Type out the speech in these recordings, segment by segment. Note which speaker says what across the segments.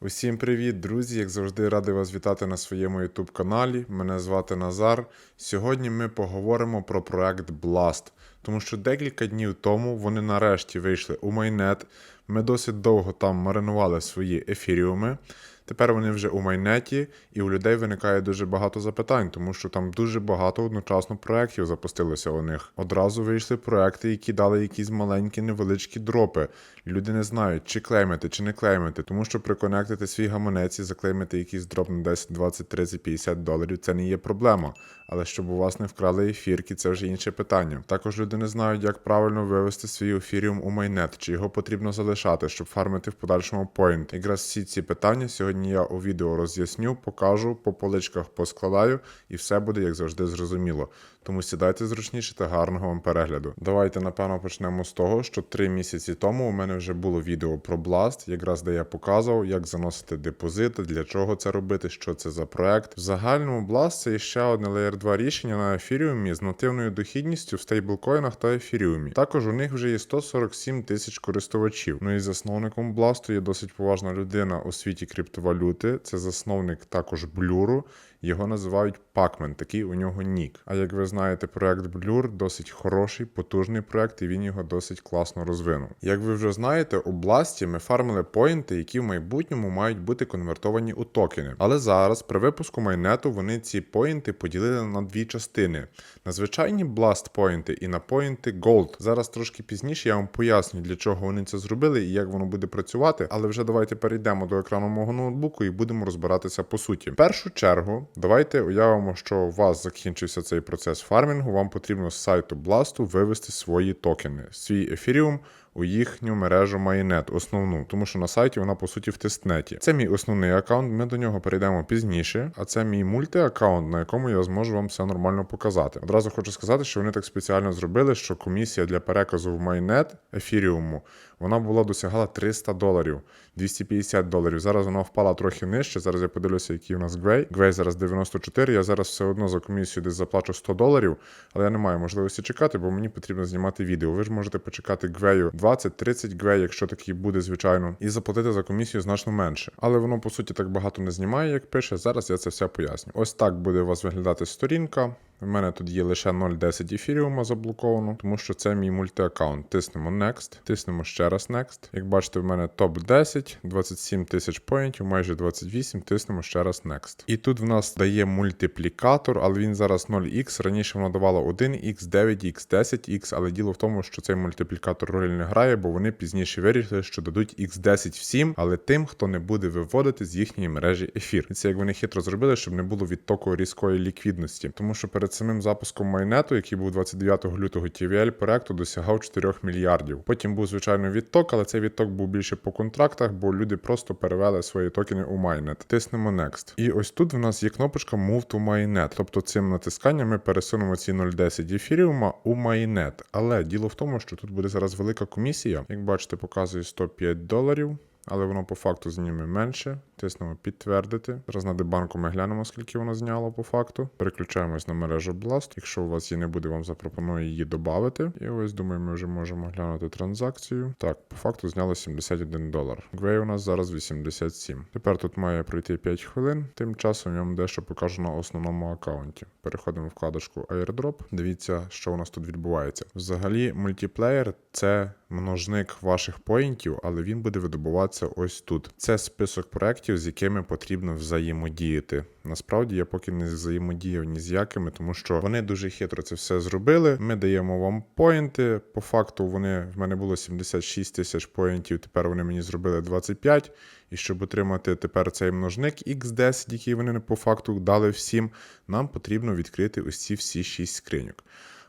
Speaker 1: Усім привіт, друзі! Як завжди, радий вас вітати на своєму YouTube каналі. Мене звати Назар. Сьогодні ми поговоримо про проект Blast, тому що декілька днів тому вони нарешті вийшли у майнет. Ми досить довго там маринували свої ефіріуми. Тепер вони вже у майнеті, і у людей виникає дуже багато запитань, тому що там дуже багато одночасно проєктів запустилося у них. Одразу вийшли проекти, які дали якісь маленькі невеличкі дропи. Люди не знають, чи клеймити, чи не клеймити, тому що приконектити свій гаманець і заклеймити якийсь дроп на 10, 20, 30, 50 доларів це не є проблема. Але щоб у вас не вкрали ефірки, це вже інше питання. Також люди не знають, як правильно вивести свій ефіріум у майнет, чи його потрібно залишати, щоб фармити в подальшому поінт. Якраз всі ці питання сьогодні я у відео роз'ясню, покажу, по поличках поскладаю, і все буде як завжди зрозуміло. Тому сідайте зручніше та гарного вам перегляду. Давайте напевно почнемо з того, що три місяці тому у мене вже було відео про Blast, якраз де я показував, як заносити депозити, для чого це робити, що це за проект. В загальному Blast це ще одне Layer 2 рішення на ефіріумі з нативною дохідністю в стейблкоїнах та ефіріумі. Також у них вже є 147 тисяч користувачів. Ну і засновником Blast є досить поважна людина у світі криптовалюти. Це засновник також блюру. Його називають Pacman, такий у нього нік. А як ви знаєте, проект Blur досить хороший, потужний проект, і він його досить класно розвинув. Як ви вже знаєте, у Бласті ми фармили поінти, які в майбутньому мають бути конвертовані у токени. Але зараз, при випуску майнету, вони ці поінти поділили на дві частини: на звичайні Blast поінти і на поінти Gold. Зараз трошки пізніше я вам поясню, для чого вони це зробили і як воно буде працювати. Але вже давайте перейдемо до екрану мого ноутбуку і будемо розбиратися по суті. В першу чергу, давайте уявимо, що у вас закінчився цей процес фармінгу. Вам потрібно з сайту Blast вивести свої токени, свій ефіріум. У їхню мережу Майнет, основну, тому що на сайті вона по суті в тестнеті. Це мій основний аккаунт, ми до нього перейдемо пізніше. А це мій мульти-аккаунт, на якому я зможу вам все нормально показати. Одразу хочу сказати, що вони так спеціально зробили, що комісія для переказу в майнет ефіріуму вона була досягала 300 доларів, 250 доларів. Зараз вона впала трохи нижче. Зараз я подивлюся, який у нас гвей. Гвей зараз 94. Я зараз все одно за комісію десь заплачу 100 доларів, але я не маю можливості чекати, бо мені потрібно знімати відео. Ви ж можете почекати гвею 20-30 гвей, якщо такий буде, звичайно, і заплатити за комісію значно менше. Але воно по суті так багато не знімає, як пише. Зараз я це все поясню. Ось так буде у вас виглядати сторінка. У мене тут є лише 0.10 ефіріума заблоковано, тому що це мій мультиаккаунт. Тиснемо Next, тиснемо ще раз Next. Як бачите, в мене топ 10, 27 тисяч поінтів, майже 28, тиснемо ще раз Next. І тут в нас дає мультиплікатор, але він зараз 0x. Раніше воно давало 1x, 9x, 10x, але діло в тому, що цей мультиплікатор роль не грає, бо вони пізніше вирішили, що дадуть x10 всім, але тим, хто не буде виводити з їхньої мережі ефір. І це як вони хитро зробили, щоб не було відтоку різкої ліквідності. Тому що перед самим запуском майнету, який був 29 лютого, TVL проекту досягав 4 мільярдів. Потім був звичайно відток, але цей відток був більше по контрактах, бо люди просто перевели свої токени у майнет. Тиснемо Next. І ось тут в нас є кнопочка Move to Mainnet. Тобто цим натисканням ми пересунемо ці 0.10 ефіріума у майнет. Але діло в тому, що тут буде зараз велика комісія. Як бачите, показує 105 доларів. Але воно по факту зніме менше. Тиснемо підтвердити. Зараз на дебанку ми глянемо, скільки воно зняло по факту. Переключаємось на мережу Blast. Якщо у вас її не буде, вам запропоную її додати. І ось думаю, ми вже можемо глянути транзакцію. Так, по факту зняло 71 долар. Гвей у нас зараз 87. Тепер тут має пройти 5 хвилин. Тим часом я вам дещо покажу на основному аккаунті. Переходимо в вкладочку Airdrop. Дивіться, що у нас тут відбувається. Взагалі, мультиплеєр це множник ваших поінтів, але він буде видобуватися ось тут. Це список проєктів, з якими потрібно взаємодіяти. Насправді я поки не взаємодіяв ні з якими, тому що вони дуже хитро це все зробили. Ми даємо вам поінти. По факту вони в мене було 76 тисяч поінтів. Тепер вони мені зробили 25. І щоб отримати тепер цей множник X10, який вони по факту дали всім, нам потрібно відкрити ось ці всі 6 скриньок.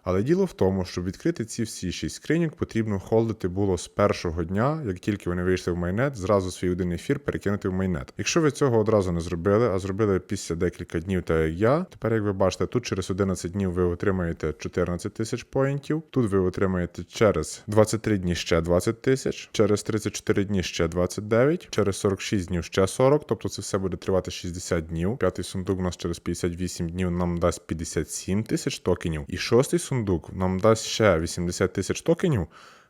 Speaker 1: Але діло в тому, щоб відкрити ці всі 6 скриньок, потрібно холдити було з першого дня, як тільки вони вийшли в майнет, зразу свій один ефір перекинути в майнет. Якщо ви цього одразу не зробили, а зробили після декілька днів, так як я, тепер, як ви бачите, тут через 11 днів ви отримаєте 14 тисяч поінтів, тут ви отримаєте через 23 дні ще 20 тисяч, через 34 дні ще 29, через 46 днів ще 40, тобто це все буде тривати 60 днів. П'ятий сундук у нас через 58 днів нам дасть 57 тисяч токенів. І шостий сундук нам дасть ще 80 тисяч токенів.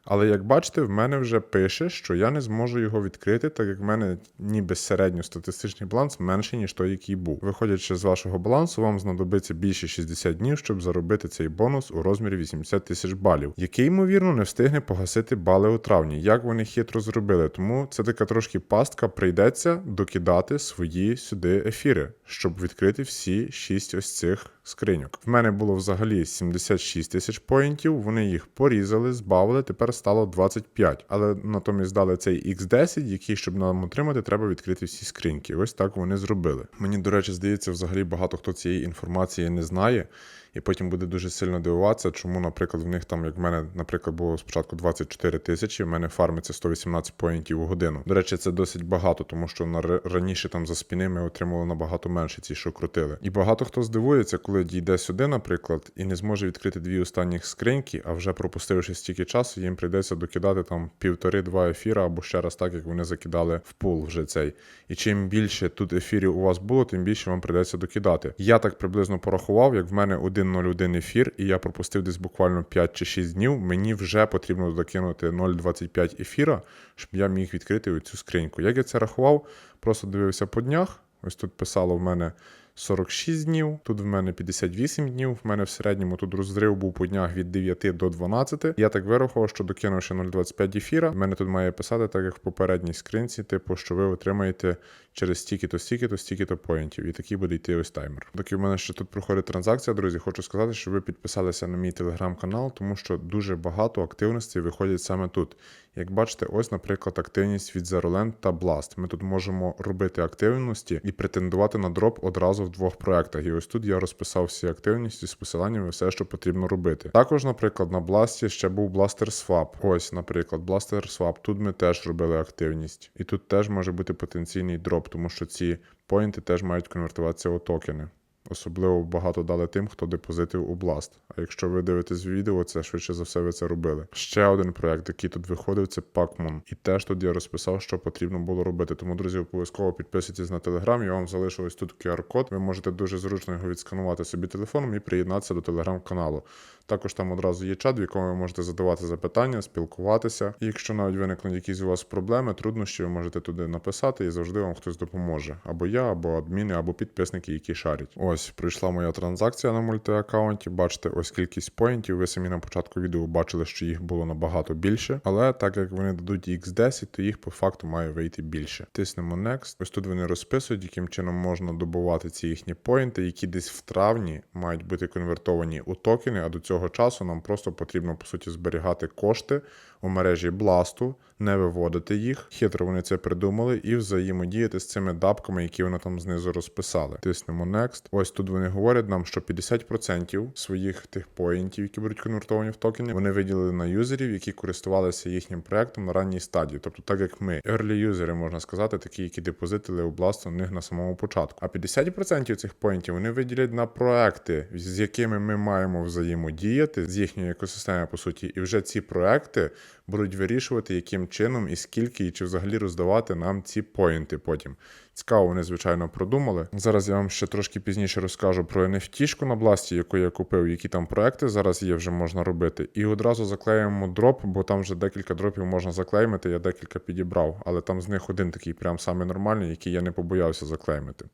Speaker 1: Але як бачите, в мене вже пише, що я не зможу його відкрити, так як в мене ніби середньостатистичний баланс менший, ніж той, який був. Виходячи з вашого балансу, вам знадобиться більше 60 днів, щоб заробити цей бонус у розмірі 80 тисяч балів, який, ймовірно, не встигне погасити бали у травні. Як вони хитро зробили. Тому це така трошки пастка. Прийдеться докидати свої сюди ефіри, щоб відкрити всі 6 ось цих скриньок. В мене було взагалі 76 тисяч поінтів. Вони їх порізали, збавили. Тепер стало 25. Але натомість дали цей X10, який, щоб нам отримати, треба відкрити всі скриньки. Ось так вони зробили. Мені, до речі, здається, взагалі багато хто цієї інформації не знає. І потім буде дуже сильно дивуватися, чому, наприклад, в них там, як в мене, наприклад, було спочатку 24 тисячі, в мене фармиться 118 поінтів у годину. До речі, це досить багато, тому що на раніше там за спіни ми отримували набагато менше ці, що крутили. І багато хто здивується, коли дійде сюди, наприклад, і не зможе відкрити дві останніх скриньки, а вже пропустивши стільки часу, їм прийдеться докидати там півтори-два ефіра або ще раз так, як вони закидали в пул вже цей. І чим більше тут ефірів у вас було, тим більше вам прийдеться докидати. Я так приблизно порахував, як в мене 1.01 ефір, і я пропустив десь буквально 5 чи 6 днів. Мені вже потрібно докинути 0.25 ефіра, щоб я міг відкрити оцю скриньку. Як я це рахував, просто дивився по днях. Ось тут писало в мене 46 днів, тут в мене 58 днів. В мене в середньому тут розрив був по днях від 9 до 12. Я так вирахував, що докинувши 0,25 ефіра, в мене тут має писати, так як в попередній скринці, типу, що ви отримаєте через стільки-то, стільки-то, стільки-то поінтів. І такий буде йти ось таймер. Доки в мене ще тут проходить транзакція, друзі, хочу сказати, що ви підписалися на мій телеграм-канал, тому що дуже багато активностей виходять саме тут. Як бачите, ось, наприклад, активність від Zerolent та Blast. Ми тут можемо робити активності і претендувати на дроп одразу в двох проектах. І ось тут я розписав всі активності з посиланнями, все, що потрібно робити. Також, наприклад, на бласті ще був бластер Swap. Ось, наприклад, бластер Swap. Тут ми теж робили активність. І тут теж може бути потенційний дроп, тому що ці поінти теж мають конвертуватися у токени. Особливо багато дали тим, хто депозитив у Blast. А якщо ви дивитесь відео, це швидше за все ви це робили. Ще один проект, який тут виходив, це Pacmon. І теж тут я розписав, що потрібно було робити. Тому, друзі, обов'язково підписуйтесь на телеграм. Я вам залишу ось тут QR-код. Ви можете дуже зручно його відсканувати собі телефоном і приєднатися до телеграм-каналу. Також там одразу є чат, в якому ви можете задавати запитання, спілкуватися. І якщо навіть виникнуть якісь у вас проблеми, труднощі, ви можете туди написати і завжди вам хтось допоможе. Або я, або адміни, або підписники, які шарять. Ось прийшла моя транзакція на мультиаккаунті. Бачите, ось кількість поінтів. Ви самі на початку відео бачили, що їх було набагато більше. Але так як вони дадуть X10, то їх по факту має вийти більше. Тиснемо Next. Ось тут вони розписують, яким чином можна добувати ці їхні поінти, які десь в травні мають бути конвертовані у токени, а до цього часу нам просто потрібно по суті зберігати кошти у мережі Бласту, не виводити їх. Хитро вони це придумали і взаємодіяти з цими дапками, які вони там знизу розписали. Тиснемо Next. Ось тут вони говорять нам, що 50% своїх тих поінтів, які будуть конвертовані в токени, вони виділили на юзерів, які користувалися їхнім проектом на ранній стадії. Тобто, так як ми, early юзери, можна сказати, такі, які депозитили у Blast у них на самому початку. А 50% цих поінтів вони виділять на проекти, з якими ми маємо взаємодіяти з їхньої екосистеми, по суті, і вже ці проекти будуть вирішувати, яким чином і скільки, і чи взагалі роздавати нам ці поінти потім. Цікаво, вони, звичайно, продумали. Зараз я вам ще трошки пізніше розкажу про NFT-шку на Бласті, яку я купив, які там проекти зараз є, вже можна робити. І одразу заклеїмо дроп, бо там вже декілька дропів можна заклеймити, я декілька підібрав, але там з них один такий прям самий нормальний, який я не побоявся заклеймити.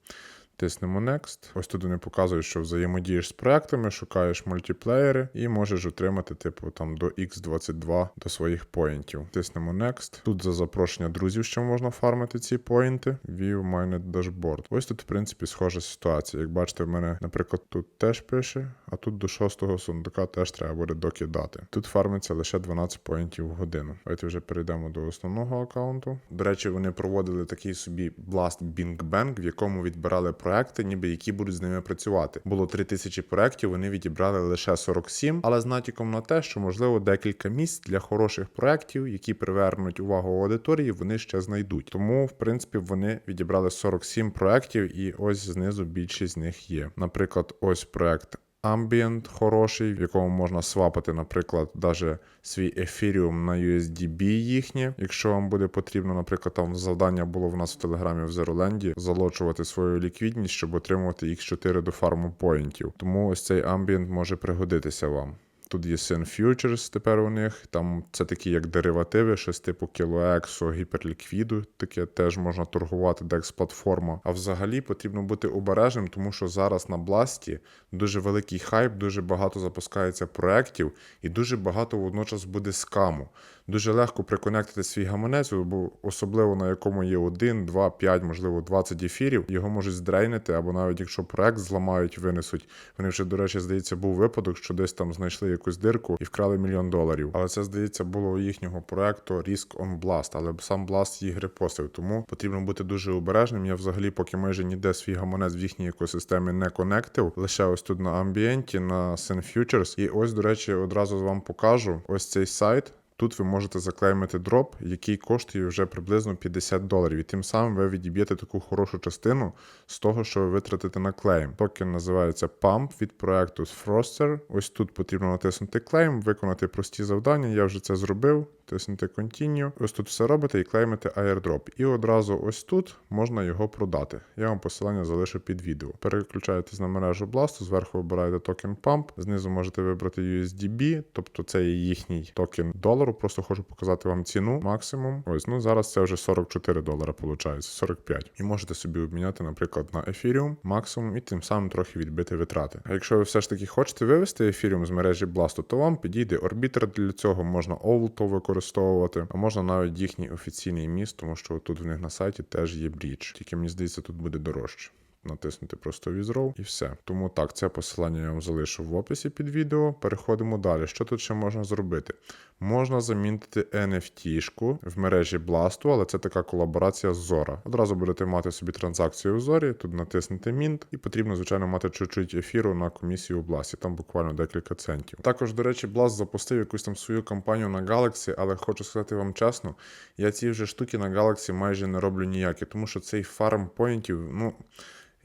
Speaker 1: Тиснемо Next. Ось тут вони показують, що взаємодієш з проектами, шукаєш мультиплеєри і можеш отримати, типу, там до X22 до своїх поінтів. Тиснемо Next. Тут за запрошення друзів ще можна фармити ці поінти. View Mined Dashboard. Ось тут, в принципі, схожа ситуація. Як бачите, в мене, наприклад, тут теж пише, а тут до шостого сундука теж треба буде докидати. Тут фармиться лише 12 поінтів в годину. Давайте вже перейдемо до основного аккаунту. До речі, вони проводили такий собі Blast Bing Bang, в якому відбирали проекти, ніби які будуть з ними працювати. Було 3000 проєктів, вони відібрали лише 47, але з натяком на те, що можливо декілька місць для хороших проєктів, які привернуть увагу аудиторії, вони ще знайдуть. Тому, в принципі, вони відібрали 47 проєктів, і ось знизу більшість з них є. Наприклад, ось проект. Ambient хороший, в якому можна свапати, наприклад, даже свій ефіріум на USDB їхнє. Якщо вам буде потрібно, наприклад, там завдання було в нас в Телеграмі в Зероленді залочувати свою ліквідність, щоб отримувати X4 до фарму поінтів. Тому ось цей амбієнт може пригодитися вам. Тут є Sin Futures тепер у них. Там це такі як деривативи, щось типу кілоексо, гіперліквіду. Таке теж можна торгувати декс-платформа. А взагалі потрібно бути обережним, тому що зараз на Бласті дуже великий хайп, дуже багато запускається проєктів і дуже багато водночас буде скаму. Дуже легко приконектити свій гаманець, бо особливо на якому є 1, 2, 5, можливо, 20 ефірів, його можуть здрейнити, або навіть якщо проект зламають, винесуть. Вони вже, до речі, здається, був випадок, що десь там знайшли якусь дирку і вкрали мільйон доларів. Але це, здається, було у їхнього проекту Risk on Blast, але сам Blast їх репостив, тому потрібно бути дуже обережним. Я взагалі поки майже ніде свій гаманець в їхній екосистемі не конектив. Лише ось тут на амбієнті, на Sin Futures. І ось, до речі, одразу вам покажу ось цей сайт. Тут ви можете заклеймити дроп, який коштує вже приблизно 50 доларів. І тим самим ви відіб'єте таку хорошу частину з того, що ви витратите на клейм. Токен називається Pump від проекту Froster. Ось тут потрібно натиснути клейм, виконати прості завдання. Я вже це зробив. Тиснете Continue. Ось тут все робите і клеймите airdrop. І одразу ось тут можна його продати. Я вам посилання залишу під відео. Переключаєтесь на мережу Blast, зверху вибираєте токен Pump, знизу можете вибрати USDB, тобто це є їхній токен долару. Просто хочу показати вам ціну максимум. Ось, ну зараз це вже 44 долара, виходить, 45. І можете собі обміняти, наприклад, на Ethereum максимум і тим самим трохи відбити витрати. А якщо ви все ж таки хочете вивести Ethereum з мережі Blast, то вам підійде орбітер для цього, можна Ovulto використовувати, а можна навіть їхній офіційний міст, тому що тут в них на сайті теж є бріч. Тільки мені здається, тут буде дорожче. Натиснути просто Withdraw і все. Тому так, це посилання я вам залишу в описі під відео. Переходимо далі. Що тут ще можна зробити? Можна замінити NFT-шку в мережі Blast, але це така колаборація з Zora. Одразу будете мати собі транзакцію в Зорі, тут натиснете Mint, і потрібно, звичайно, мати чуть-чуть ефіру на комісію у Blast, там буквально декілька центів. Також, до речі, Blast запустив якусь там свою кампанію на Galaxy, але хочу сказати вам чесно, я ці вже штуки на Galaxy майже не роблю ніякі, тому що цей фарм поінтів, ну.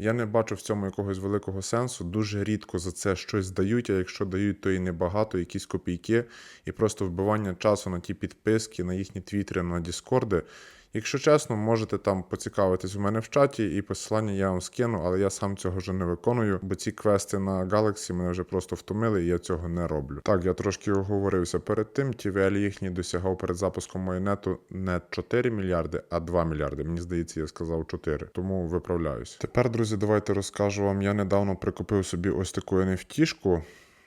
Speaker 1: Я не бачу в цьому якогось великого сенсу. Дуже рідко за це щось дають, а якщо дають, то і небагато, якісь копійки, і просто вбивання часу на ті підписки, на їхні твіттери, на Діскорди. Якщо чесно, можете там поцікавитись у мене в чаті, і посилання я вам скину, але я сам цього вже не виконую, бо ці квести на Galaxy мене вже просто втомили, і я цього не роблю. Так, я трошки оговорився перед тим. TVL їхній досягав перед запуском майонету не 4 мільярди, а 2 мільярди. Мені здається, я сказав 4, тому виправляюсь. Тепер, друзі, давайте розкажу вам. Я недавно прикупив собі ось таку NFT-шку.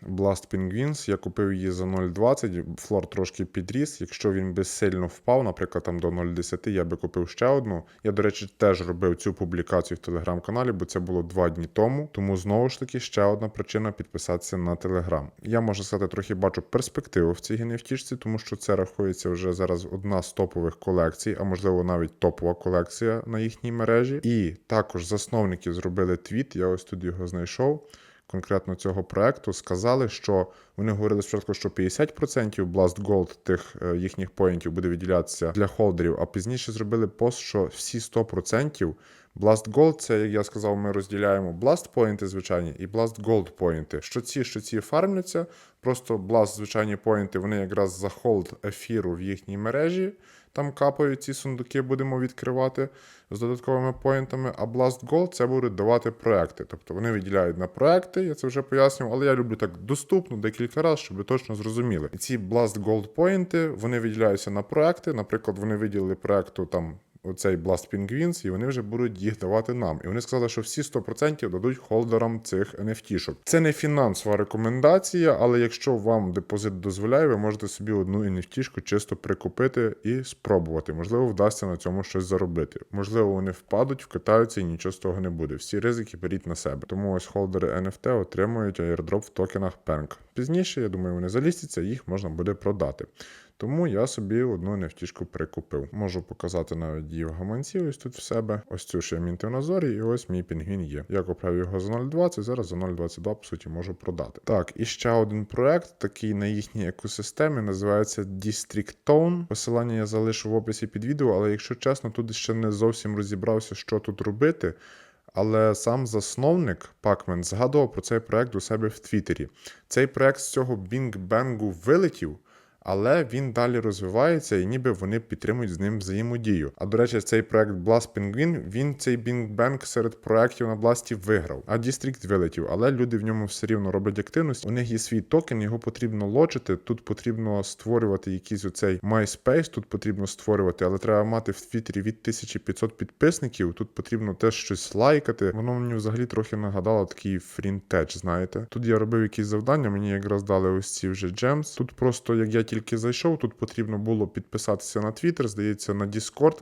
Speaker 1: Blast Penguins, я купив її за 0,20, флор трошки підріс. Якщо він би сильно впав, наприклад, там до 0,10, я би купив ще одну. Я, до речі, теж робив цю публікацію в телеграм-каналі, бо це було два дні тому. Тому знову ж таки ще одна причина підписатися на телеграм. Я можу сказати, трохи бачу перспективу в цій NFT, тому що це рахується вже зараз одна з топових колекцій, а можливо навіть топова колекція на їхній мережі. І також засновники зробили твіт. Я ось тут його знайшов конкретно цього проекту, сказали, що вони говорили спочатку, що 50% Blast Gold тих е, їхніх поінтів буде виділятися для холдерів, а пізніше зробили пост, що всі 100% Blast Gold, це, як я сказав, ми розділяємо Blast поінти звичайні і Blast Gold поінти. Що ці, що ці фармляться, просто Blast звичайні поінти, вони якраз за холд ефіру в їхній мережі. Там капають ці сундуки, будемо відкривати з додатковими поінтами. А Blast Gold це будуть давати проекти. Тобто вони виділяють на проекти, я це вже пояснював, але я люблю так доступно декілька разів, щоб ви точно зрозуміли. І ці Blast Gold поінти вони виділяються на проекти. Наприклад, вони виділили проекту там. Оцей Blast Penguins, і вони вже будуть їх давати нам. І вони сказали, що всі 100% дадуть холдерам цих NFT-шок. Це не фінансова рекомендація, але якщо вам депозит дозволяє, ви можете собі одну NFT-шку чисто прикупити і спробувати. Можливо, вдасться на цьому щось заробити. Можливо, вони впадуть, вкитаються і нічого з того не буде. Всі ризики беріть на себе. Тому ось холдери NFT отримують airdrop в токенах PENG. Пізніше, я думаю, вони залістяться, їх можна буде продати. Тому я собі одну нефтішку прикупив. Можу показати навіть її в гаманці, ось тут в себе. Ось цю ще я мінтив на зорі, і ось мій пінгвін є. Я купив його за 0,20, зараз за 0,22, по суті, можу продати. Так, і ще один проект, такий на їхній екосистемі, називається District Tone. Посилання я залишу в описі під відео, але якщо чесно, тут ще не зовсім розібрався, що тут робити. Але сам засновник Пакмен згадував про цей проект у себе в Твіттері. Цей проект з цього Бінг Бенгу вилетів. Але він далі розвивається і ніби вони підтримують з ним взаємодію. А до речі, цей проект Blast Penguin, він цей Bing серед проектів на Blast виграв. А District вилетів, але люди в ньому все рівно роблять активність. У них є свій токен, його потрібно лочити. Тут потрібно створювати якийсь оцей MySpace, тут потрібно створювати, але треба мати в Твіттері від 1500 підписників. Тут потрібно теж щось лайкати. Воно мені взагалі трохи нагадало такий фрінтеч, знаєте. Тут я робив якісь завдання, мені якраз дали ось ці вже джемс. Тут просто як я тільки зайшов, тут потрібно було підписатися на Twitter, здається, на Discord.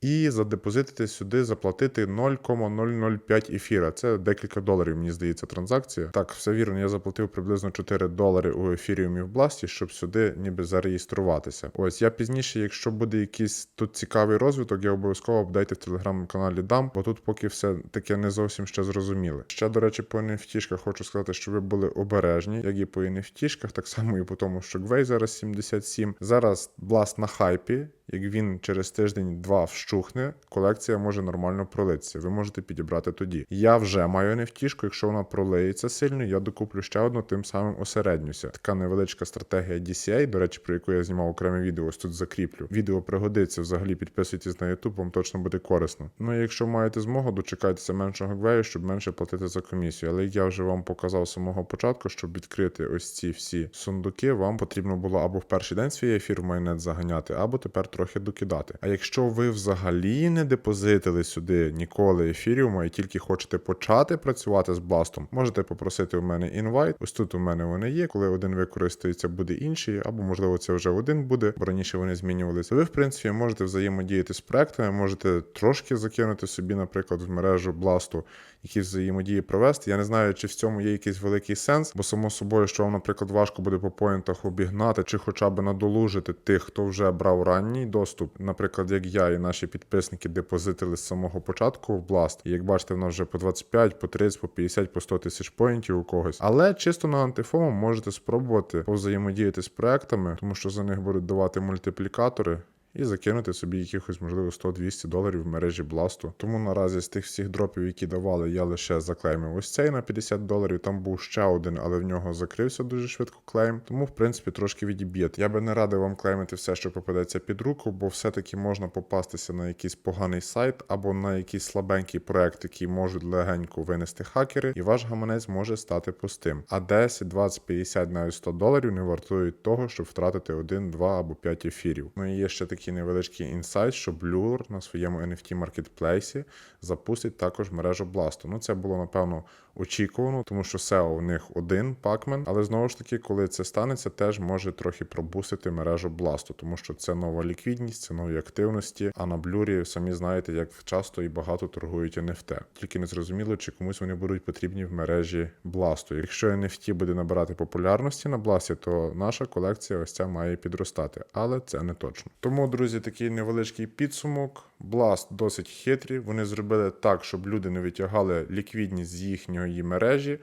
Speaker 1: І задепозитити сюди, заплатити 0,005 ефіра. Це декілька доларів, мені здається, транзакція. Так, все вірно, я заплатив приблизно 4 долари у ефіріумі в Бласті, щоб сюди ніби зареєструватися. Ось я пізніше, якщо буде якийсь тут цікавий розвиток, я обов'язково апдейти в телеграм-каналі дам, бо тут поки все таке не зовсім ще зрозуміле. Ще, до речі, по NFT-шках хочу сказати, що ви були обережні, як і по NFT-шках, так само і по тому, що Гвей зараз 77. Зараз Blast на хайпі. Як він через тиждень-два вщухне, колекція може нормально пролитися. Ви можете підібрати тоді. Я вже маю NFT-шку, якщо вона пролиється сильно, я докуплю ще одну, тим самим осереднюся. Така невеличка стратегія DCA, до речі, про яку я знімав окреме відео, ось тут закріплю. Відео пригодиться взагалі, підписуйтесь на YouTube, вам точно буде корисно. Ну і якщо маєте змогу, дочекайтеся меншого гвею, щоб менше платити за комісію. Але я вже вам показав з самого початку, щоб відкрити ось ці всі сундуки, вам потрібно було або в перший день свій ефір в майнет заганяти, або тепер трохи докидати. А якщо ви взагалі не депозитили сюди ніколи ефіріума і тільки хочете почати працювати з бластом, можете попросити у мене інвайт. Ось тут у мене вони є. Коли один використається, буде інший, або можливо це вже один буде, бо раніше вони змінювалися. Ви, в принципі, можете взаємодіяти з проектами, можете трошки закинути собі, наприклад, в мережу бласту якісь взаємодії провести. Я не знаю, чи в цьому є якийсь великий сенс, бо само собою, що вам, наприклад, важко буде по поінтах обігнати, чи хоча б надолужити тих, хто вже брав ранній доступ. Наприклад, як я і наші підписники депозитили з самого початку в Blast. І як бачите, вона вже по 25, по 30, по 50, по 100 тисяч поінтів у когось. Але чисто на антифому можете спробувати повзаємодіяти з проектами, тому що за них будуть давати мультиплікатори і закинути собі якихось, можливо, 100-200 доларів в мережі Бласту. Тому наразі з тих всіх дропів, які давали, я лише заклеймив ось цей на 50 доларів. Там був ще один, але в нього закрився дуже швидко клейм. Тому, в принципі, трошки відіб'єте. Я би не радив вам клеймити все, що попадеться під руку, бо все-таки можна попастися на якийсь поганий сайт або на якийсь слабенький проект, який можуть легенько винести хакери, і ваш гаманець може стати пустим. А 10, 20, 50, навіть 100 доларів не вартують того, щоб втратити 1, 2 або 5 ефірів. Ну і є ще такий невеличкий інсайт, що Blur на своєму NFT маркетплейсі запустить також мережу Blast. Ну це було напевно очікувано, тому що SEO у них один пакмен, але знову ж таки, коли це станеться, теж може трохи пробусити мережу Blast, тому що це нова ліквідність, це нові активності. А на блюрі самі знаєте, як часто і багато торгують NFT. Тільки не зрозуміло, чи комусь вони будуть потрібні в мережі Blast. Якщо NFT буде набирати популярності на Blast, то наша колекція ось ця має підростати, але це не точно. Тому, друзі, такий невеличкий підсумок. Blast досить хитрі. Вони зробили так, щоб люди не витягали ліквідність з їхньої мережі.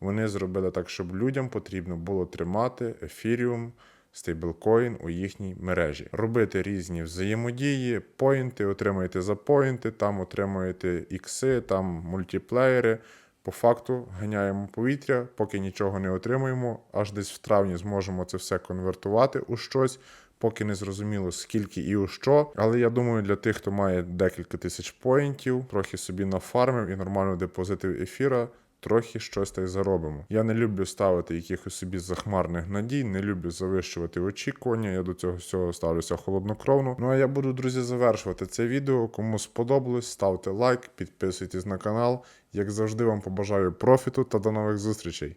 Speaker 1: Вони зробили так, щоб людям потрібно було тримати ефіріум, стейблкоін у їхній мережі. Робити різні взаємодії, поінти, отримуєте за поінти, там отримуєте ікси, там мультиплеєри. По факту ганяємо повітря, поки нічого не отримуємо. Аж десь в травні зможемо це все конвертувати у щось. Поки не зрозуміло скільки і у що. Але я думаю, для тих, хто має декілька тисяч поінтів, трохи собі нафармив і нормально депозитив ефіра. Трохи щось та й заробимо. Я не люблю ставити якихось собі захмарних надій, не люблю завищувати очікування. Я до цього всього ставлюся холоднокровно. Ну а я буду, друзі, завершувати це відео. Кому сподобалось, ставте лайк, підписуйтесь на канал. Як завжди, вам побажаю профіту та до нових зустрічей.